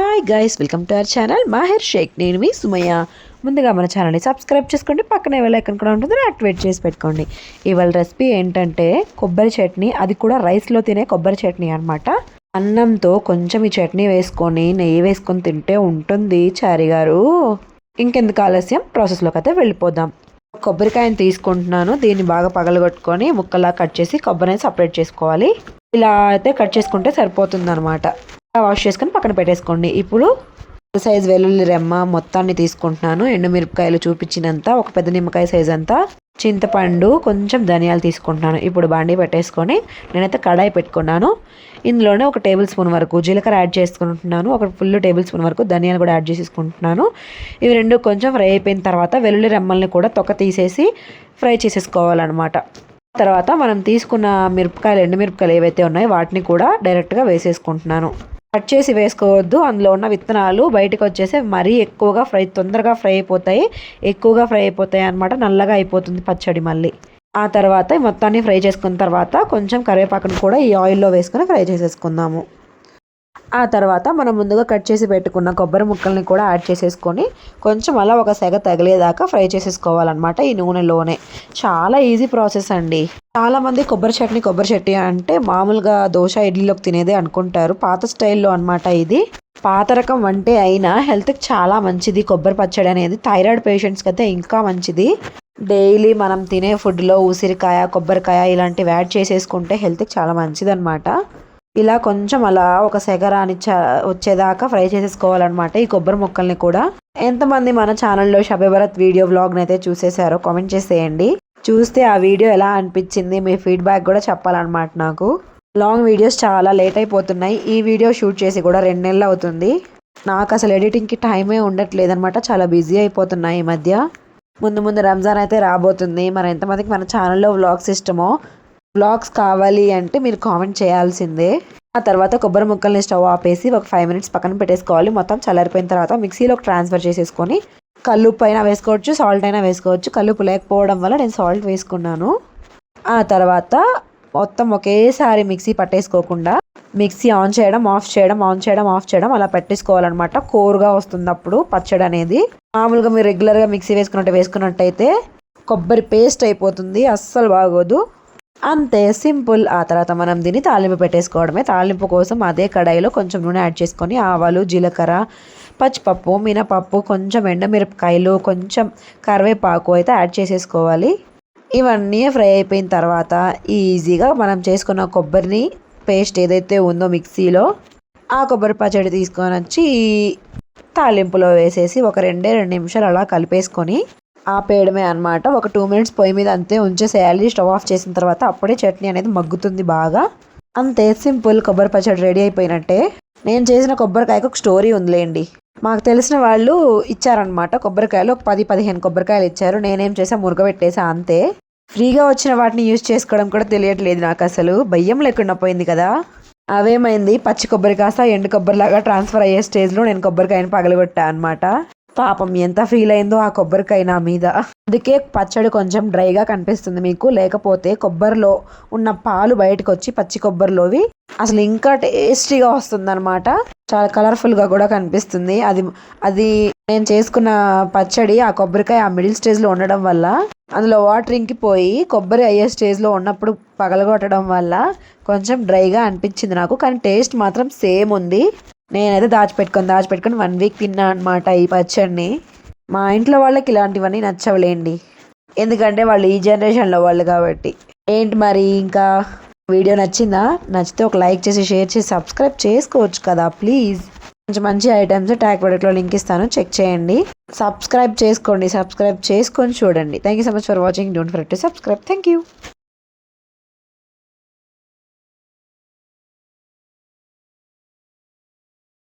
Hi guys welcome to our channel Mahir Shaik నేను మీ Sumayya. ముందుగా మన ఛానల్ని సబ్స్క్రైబ్ చేసుకోండి పక్కనే వెళ్ళాకన్ కూడా ఉంటుందని యాక్టివేట్ చేసి పెట్టుకోండి. ఇవాళ రెసిపీ ఏంటంటే కొబ్బరి చట్నీ అది కూడా రైస్లో తినే కొబ్బరి చట్నీ అనమాట అన్నంతో కొంచెం ఈ చట్నీ వేసుకొని నెయ్యి వేసుకొని తింటే ఉంటుంది చారి గారు. ఇంకెందుకు ఆలస్యం? ప్రాసెస్లోకి అయితే వెళ్ళిపోదాం. కొబ్బరికాయని తీసుకుంటున్నాను దీన్ని బాగా పగలగొట్టుకొని ముక్కలా కట్ చేసి కొబ్బరిని సపరేట్ చేసుకోవాలి. ఇలా అయితే కట్ చేసుకుంటే సరిపోతుంది అనమాట వాష్ చేసుకొని పక్కన పెట్టేసుకోండి. ఇప్పుడు సైజ్ వెల్లుల్లి రెమ్మ మొత్తాన్ని తీసుకుంటున్నాను. ఎండుమిరపకాయలు చూపించినంత ఒక పెద్ద నిమ్మకాయ సైజ్ అంతా చింతపండు కొంచెం ధనియాలు తీసుకుంటున్నాను. ఇప్పుడు బాండీ పెట్టేసుకొని నేనైతే కడాయి పెట్టుకున్నాను. ఇందులోనే ఒక టేబుల్ స్పూన్ వరకు జీలకర్ర యాడ్ చేసుకుంటున్నాను. ఒక ఫుల్ టేబుల్ స్పూన్ వరకు ధనియాలు కూడా యాడ్ చేసేసుకుంటున్నాను. ఇవి రెండు కొంచెం ఫ్రై అయిపోయిన తర్వాత వెల్లుల్లి రెమ్మల్ని కూడా తొక్క తీసేసి ఫ్రై చేసేసుకోవాలన్నమాట. తర్వాత మనం తీసుకున్న మిరపకాయలు ఎండు మిరపకాయలు ఏవైతే ఉన్నాయో వాటిని కూడా డైరెక్ట్గా వేసేసుకుంటున్నాను. కట్ చేసి వేసుకోవద్దు. అందులో ఉన్న విత్తనాలు బయటకు వచ్చేసి మరీ ఎక్కువగా ఫ్రై తొందరగా ఫ్రై అయిపోతాయి. ఎక్కువగా ఫ్రై అయిపోతాయి అనమాట నల్లగా అయిపోతుంది పచ్చడి మళ్ళీ. ఆ తర్వాత మొత్తాన్ని ఫ్రై చేసుకున్న తర్వాత కొంచెం కరివేపాకును కూడా ఈ ఆయిల్లో వేసుకొని ఫ్రై చేసేసుకుందాము. ఆ తర్వాత మనం ముందుగా కట్ చేసి పెట్టుకున్న కొబ్బరి ముక్కల్ని కూడా యాడ్ చేసేసుకొని కొంచెం అలా ఒక సెగ తగిలేదాకా ఫ్రై చేసేసుకోవాలన్నమాట ఈ నూనెలోనే. చాలా ఈజీ ప్రాసెస్ అండి. చాలామంది కొబ్బరి చట్నీ కొబ్బరి చట్నీ అంటే మామూలుగా దోశ ఇడ్లీలోకి తినేదే అనుకుంటారు. పాత స్టైల్లో అనమాట ఇది. పాత రకం వంటే అయినా హెల్త్కి చాలా మంచిది. కొబ్బరి పచ్చడి అనేది థైరాయిడ్ పేషెంట్స్కి అయితే ఇంకా మంచిది. డైలీ మనం తినే ఫుడ్లో ఉసిరికాయ కొబ్బరికాయ ఇలాంటివి యాడ్ చేసేసుకుంటే హెల్త్కి చాలా మంచిది అనమాట ఇలా కొంచెం అలా ఒక సెగరాని వచ్చేదాకా ఫ్రై చేసేసుకోవాలన్నమాట ఈ కొబ్బరి ముక్కల్ని కూడా. ఎంతమంది మన ఛానల్లో షబే వీడియో వ్లాగ్ని అయితే చూసేసారో కామెంట్ చేసేయండి. చూస్తే ఆ వీడియో ఎలా అనిపించింది మీ ఫీడ్బ్యాక్ కూడా చెప్పాలన్నమాట నాకు. లాంగ్ వీడియోస్ చాలా లేట్ అయిపోతున్నాయి. ఈ వీడియో షూట్ చేసి కూడా రెండు నెలలు అవుతుంది. నాకు అసలు ఎడిటింగ్కి టైమే ఉండట్లేదనమాట చాలా బిజీ అయిపోతున్నాయి ఈ మధ్య. ముందు ముందు రంజాన్ అయితే రాబోతుంది. మరి ఎంతమందికి మన ఛానల్లో వ్లాగ్స్ ఇష్టమో బ్లాగ్స్ కావాలి అంటే మీరు కామెంట్ చేయాల్సిందే. ఆ తర్వాత కొబ్బరి ముక్కల్ని స్టవ్ ఆపేసి ఒక ఫైవ్ మినిట్స్ పక్కన పెట్టేసుకోవాలి. మొత్తం చల్లారిపోయిన తర్వాత మిక్సీలోకి ట్రాన్స్ఫర్ చేసేసుకొని కల్లుప్పు అయినా వేసుకోవచ్చు సాల్ట్ అయినా వేసుకోవచ్చు. కల్లుప్పు లేకపోవడం వల్ల నేను సాల్ట్ వేసుకున్నాను. ఆ తర్వాత మొత్తం ఒకేసారి మిక్సీ పట్టేసుకోకుండా మిక్సీ ఆన్ చేయడం ఆఫ్ చేయడం ఆన్ చేయడం ఆఫ్ చేయడం అలా పెట్టేసుకోవాలన్నమాట. కోరుగా వస్తుంది అప్పుడు పచ్చడి అనేది. మామూలుగా మీరు రెగ్యులర్గా మిక్సీ వేసుకున్నట్టు వేసుకున్నట్టయితే కొబ్బరి పేస్ట్ అయిపోతుంది. అస్సలు బాగోదు. అంతే సింపుల్. ఆ తర్వాత మనం దీన్ని తాలింపు పెట్టేసుకోవడమే. తాలింపు కోసం అదే కడాయిలో కొంచెం నూనె యాడ్ చేసుకొని ఆవాలు జీలకర్ర పచ్చిపప్పు మినపప్పు కొంచెం ఎండమిరపకాయలు కొంచెం కరివేపాకు అయితే యాడ్ చేసేసుకోవాలి. ఇవన్నీ ఫ్రై అయిపోయిన తర్వాత ఈజీగా మనం చేసుకున్న కొబ్బరిని పేస్ట్ ఏదైతే ఉందో మిక్సీలో ఆ కొబ్బరి పచ్చడి తీసుకొని వచ్చి తాలింపులో వేసేసి ఒక రెండే రెండు నిమిషాలు అలా కలిపేసుకొని ఆపేయడమే అనమాట ఒక టూ మినిట్స్ పొయ్యి మీద అంతే ఉంచేసేయాలి. స్టవ్ ఆఫ్ చేసిన తర్వాత అప్పుడే చట్నీ అనేది మగ్గుతుంది బాగా. అంతే సింపుల్. కొబ్బరి పచ్చడి రెడీ అయిపోయినట్టే. నేను చేసిన కొబ్బరికాయకు ఒక స్టోరీ ఉందిలేండి. మాకు తెలిసిన వాళ్ళు ఇచ్చారనమాట కొబ్బరికాయలు. ఒక పది పదిహేను కొబ్బరికాయలు ఇచ్చారు. నేనేం చేసా మురగబెట్టేసా అంతే. ఫ్రీగా వచ్చిన వాటిని యూజ్ చేసుకోవడం కూడా తెలియట్లేదు నాకు అసలు. భయం లేకుండా పోయింది కదా. అవేమైంది? పచ్చి కొబ్బరి కాస్త ఎండు కొబ్బరిలాగా ట్రాన్స్ఫర్ అయ్యే స్టేజ్లో నేను కొబ్బరికాయని పగలగొట్టా అనమాట పాపం ఎంత ఫీల్ అయిందో ఆ కొబ్బరికాయ నా మీద. అందుకే పచ్చడి కొంచెం డ్రైగా కనిపిస్తుంది మీకు. లేకపోతే కొబ్బరిలో ఉన్న పాలు బయటకు వచ్చి పచ్చి కొబ్బరిలోవి అసలు ఇంకా టేస్టీగా వస్తుంది అనమాట చాలా కలర్ఫుల్గా కూడా కనిపిస్తుంది. అది అది నేను చేసుకున్న పచ్చడి ఆ కొబ్బరికాయ ఆ మిడిల్ స్టేజ్లో ఉండడం వల్ల అందులో వాటర్ ఇంకిపోయి కొబ్బరి అయ్యే స్టేజ్లో ఉన్నప్పుడు పగలగొట్టడం వల్ల కొంచెం డ్రైగా అనిపించింది నాకు. కానీ టేస్ట్ మాత్రం సేమ్ ఉంది. నేనైతే దాచిపెట్టుకొని దాచిపెట్టుకొని వన్ వీక్ తిన్నా అనమాట ఈ పచ్చడిని. మా ఇంట్లో వాళ్ళకి ఇలాంటివన్నీ నచ్చవలేండి. ఎందుకంటే వాళ్ళు ఈ జనరేషన్లో వాళ్ళు కాబట్టి. ఏంటి మరి ఇంకా? వీడియో నచ్చిందా? నచ్చితే ఒక లైక్ చేసి షేర్ చేసి సబ్స్క్రైబ్ చేసుకోవచ్చు కదా ప్లీజ్ కొంచెం మంచి ఐటమ్స్ ట్యాగ్ ప్రొడక్ట్లో లింక్ ఇస్తాను చెక్ చేయండి. సబ్స్క్రైబ్ చేసుకోండి సబ్స్క్రైబ్ చేసుకొని చూడండి. Thank you so much for watching don't for to subscribe thank you